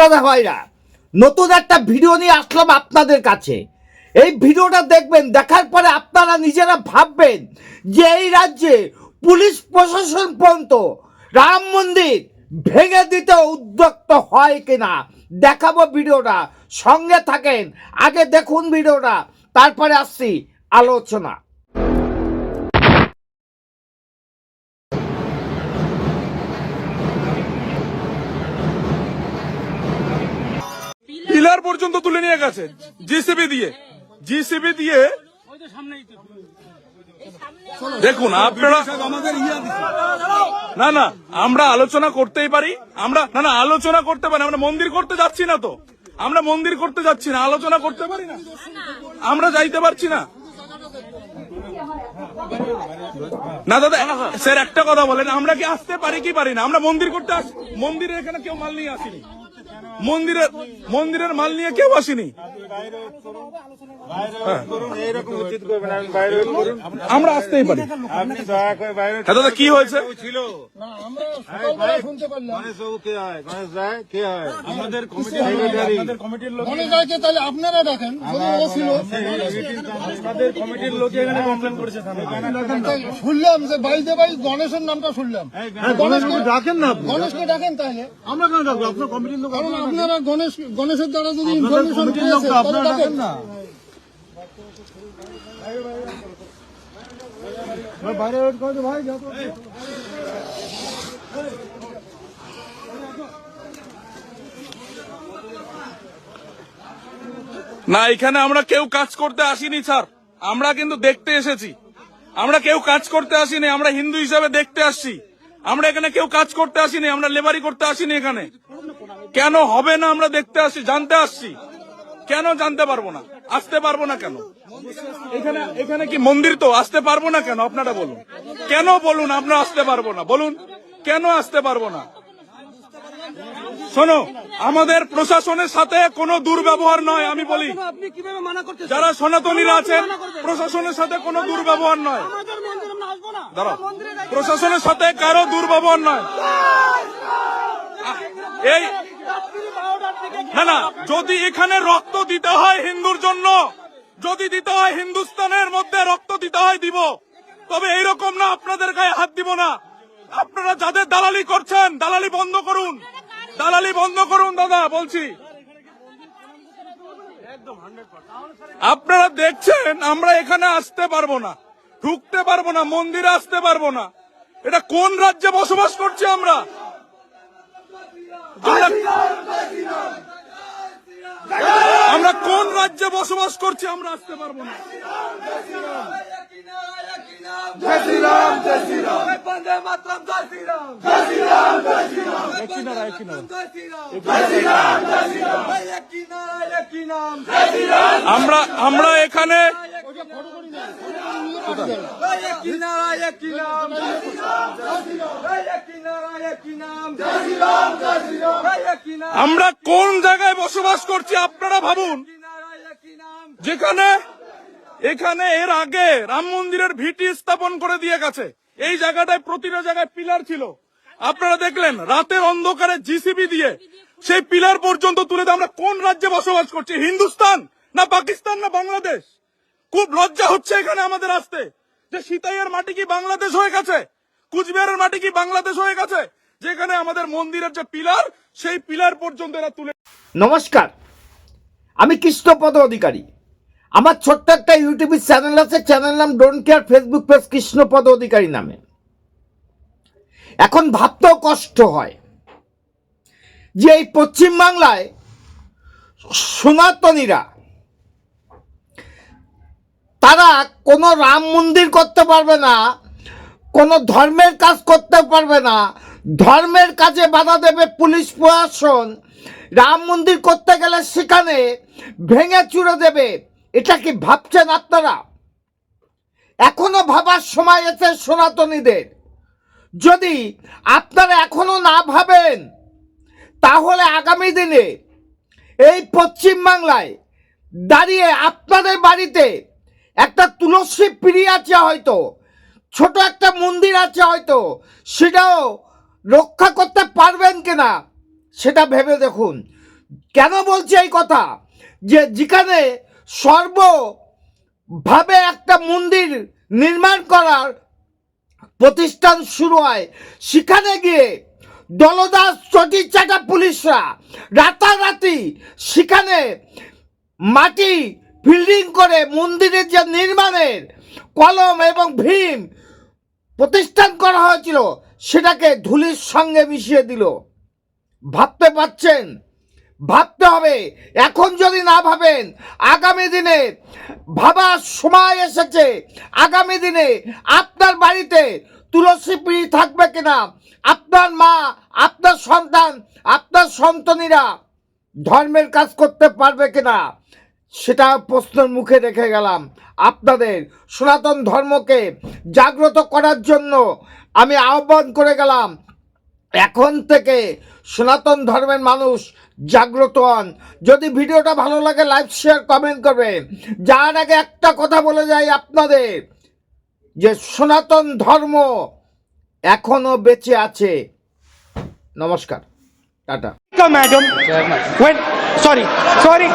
দাদা ভাইরা নতুন একটা ভিডিও নিয়ে আসলাম আপনাদের কাছে। এই ভিডিওটা দেখবেন, দেখার পরে আপনারা নিজেরা ভাববেন যে এই রাজ্যে পুলিশ প্রশাসন পর্যন্ত রাম মন্দির ভেঙে দিতে উদ্যক্ত হয় কিনা দেখাবো ভিডিওটা সঙ্গে থাকেন, আগে দেখুন ভিডিওটা তারপরে আসছি আলোচনা। পিলার পর্যন্ত তুলে নিয়ে গেছে, জিসিবি দিয়ে। জিসিবি দিয়ে দেখুন, আপনারা না না, আমরা আলোচনা করতেই পারি। আমরা না না, আলোচনা করতে পারি আমরা মন্দির করতে যাচ্ছি না তো। আমরা মন্দির করতে যাচ্ছি না, আলোচনা করতে পারি না। আমরা যাইতে পারছি না। না, দাদা, স্যার, একটা কথা বলেন, আমরা কি আসতে পারি কি পারি না? আমরা মন্দির করতে আস মন্দিরের এখানে কেউ মাল নিয়ে আসিনি। মন্দিরের মন্দিরের মাল নিয়ে কেউ আসেনি। এইরকম উচিত করবেন আপনি বাইরে wait করুন। আমরা আসতেই পারি। আপনি দয়া করে বাইরে হ্যাঁ দাদা কি হয়েছে? ছিল? গণেশ বাবু কে হয়? গণেশ রায় কে হয়? আমাদের কমিটির লোক। মনে যাচ্ছে তাহলে আপনারা দেখেন যদি ও ছিল। আমাদের কমিটির লোক এখানে কমপ্লেন করেছে তাই শুনলাম যে বাড়িতে বাড়ি গণেশের নামটা শুনলাম। গণেশকে ডাকেন না গণেশকে ডাকেন তাহলে। আমরা কেন ডাকবো? আপনার কমিটির লোক আপনারা গণেশ গণেশের দ্বারা যদি ইনফরমেশন পেয়েছে না। বাইরে ওয়েট করো ভাই যাও না এখানে আমরা কেউ কাজ করতে আসিনি স্যার। আমরা কিন্তু দেখতে এসেছি। আমরা কেউ কাজ করতে আসিনি আমরা হিন্দু হিসাবে দেখতে আসছি। আমরা এখানে কেউ কাজ করতে আসিনি আমরা লেবারি করতে আসিনি এখানে। কেন হবে না আমরা দেখতে আসছি জানতে আসছি। কেন জানতে পারব না? আসতে পারব না কেন? এখানে এখানে কি মন্দির তো? আসতে পারব না কেন? আপনারা বলুন। কেন বলুন আমরা আসতে পারব না? বলুন কেন আসতে পারব না? শোনো আমাদের প্রশাসনের সাথে কোনো দুর্ব্যবহার নয় আমি বলি। যারা সনাতনীরা আছেন প্রশাসনের সাথে কোনো দুর্ব্যবহার নয় আমাদের মন্দিরে আমরা আসব না প্রশাসনের সাথে কারও দুর্ব্যবহার নয় এই না না, যদি এখানে রক্ত দিতে হয় হিন্দুর জন্য, যদি দিতে হয় হিন্দুস্তানের মধ্যে রক্ত দিতে হয় দিব। তবে এইরকম না, আপনাদের গায়ে হাত দিব না। আপনারা যাদের দালালি করছেন, দালালি বন্ধ করুন। দালালি বন্ধ করুন, দাদা, বলছি। আপনারা দেখছেন, আমরা এখানে আসতে পারব না। ঢুকতে পারব না মন্দিরে আসতে পারব না। এটা কোন রাজ্যে বসবাস করছি আমরা? আমরা- আমরা কোন রাজ্যে বসবাস করছি আমরা আসতে পারব না। আমরা আমরা এখানে আমরা কোন জায়গায় বসবাস করছি আপনারা ভাবুন। যেখানে, এখানে এর আগে রাম মন্দিরের ভিটি স্থাপন করে দিয়ে গেছে। এই জায়গাটায় প্রতিটা জায়গায় পিলার ছিল। আপনারা দেখলেন, রাতের অন্ধকারে জিসিবি দিয়ে সেই পিলার পর্যন্ত তুলে আমরা কোন রাজ্যে বসবাস করছি? হিন্দুস্তান না পাকিস্তান না বাংলাদেশ? খুব লজ্জা হচ্ছে এখানে আমাদের আসতে। যে সিতাইয়ের মাটি কি বাংলাদেশ হয়ে গেছে? কুচবিহারের মাটি কি বাংলাদেশ হয়ে গেছে? যেখানে আমাদের মন্দিরের যে পিলার, সেই পিলার পর্যন্ত এরা তুলে নমস্কার। আমি কৃষ্ণপদ অধিকারী। আমার ছোট্ট একটা ইউটিউব চ্যানেল আছে চ্যানেল নাম don't care Facebook page Krishnapada Adhikari নামে। এখন ভাবতেও কষ্ট হয় যে এই পশ্চিমবাংলায় সনাতনীরা তারা কোনো রাম মন্দির করতে পারবে না, কোনো ধর্মের কাজ করতে পারবে না। ধর্মের কাজে বাধা দেবে পুলিশ প্রশাসন। রাম মন্দির করতে গেলে সেখানে ভেঙে চুড়ে দেবে। এটা কি ভাবছেন আপনারা? এখনও ভাবার সময় এসে সনাতনীদের। যদি আপনারা এখনও না ভাবেন, তাহলে আগামী দিনে এই পশ্চিম বাংলায় দাঁড়িয়ে আপনাদের বাড়িতে একটা তুলসী পিড়ি আছে হয়তো, ছোট একটা মন্দির আছে হয়তো, সেটাও রক্ষা করতে পারবেন কিনা সেটা ভেবে দেখুন। কেন বলছি এই কথা? যে যেখানে সর্বভাবে একটা মন্দির নির্মাণ করার প্রতিষ্ঠান শুরু হয়, সেখানে গিয়ে দলদাস চটি চাটা পুলিশরা রাতারাতি সেখানে মাটি বিল্ডিং করে, মন্দিরের যে নির্মাণের কলম এবং ভীম প্রতিষ্ঠান করা হয়েছিল, সেটাকে ধুলির সঙ্গে মিশিয়ে দিল। ভাবতে পারছেন? ভাবতে হবে। এখন যদি না ভাবেন, আগামী দিনে ভাবার সময় এসেছে। আগামী দিনে আপনার বাড়িতে তুলসী পিড়ি থাকবে কিনা? আপনার মা, আপনার সন্তান, আপনার সন্তানীরা ধর্মের কাজ করতে পারবে কিনা? সেটা প্রশ্নের মুখে রেখে গেলাম। আপনাদের সনাতন ধর্মকে জাগ্রত করার জন্য আমি আহ্বান করে গেলাম এখন থেকে সনাতন ধর্মের মানুষ জাগ্রত হন। যদি ভিডিওটা ভালো লাগে লাইক শেয়ার কমেন্ট করবেন যার আগে একটা কথা বলে যাই আপনাদের যে সনাতন ধর্ম এখনও বেঁচে আছে। নমস্কার। টাটা। Madam. Sorry sorry.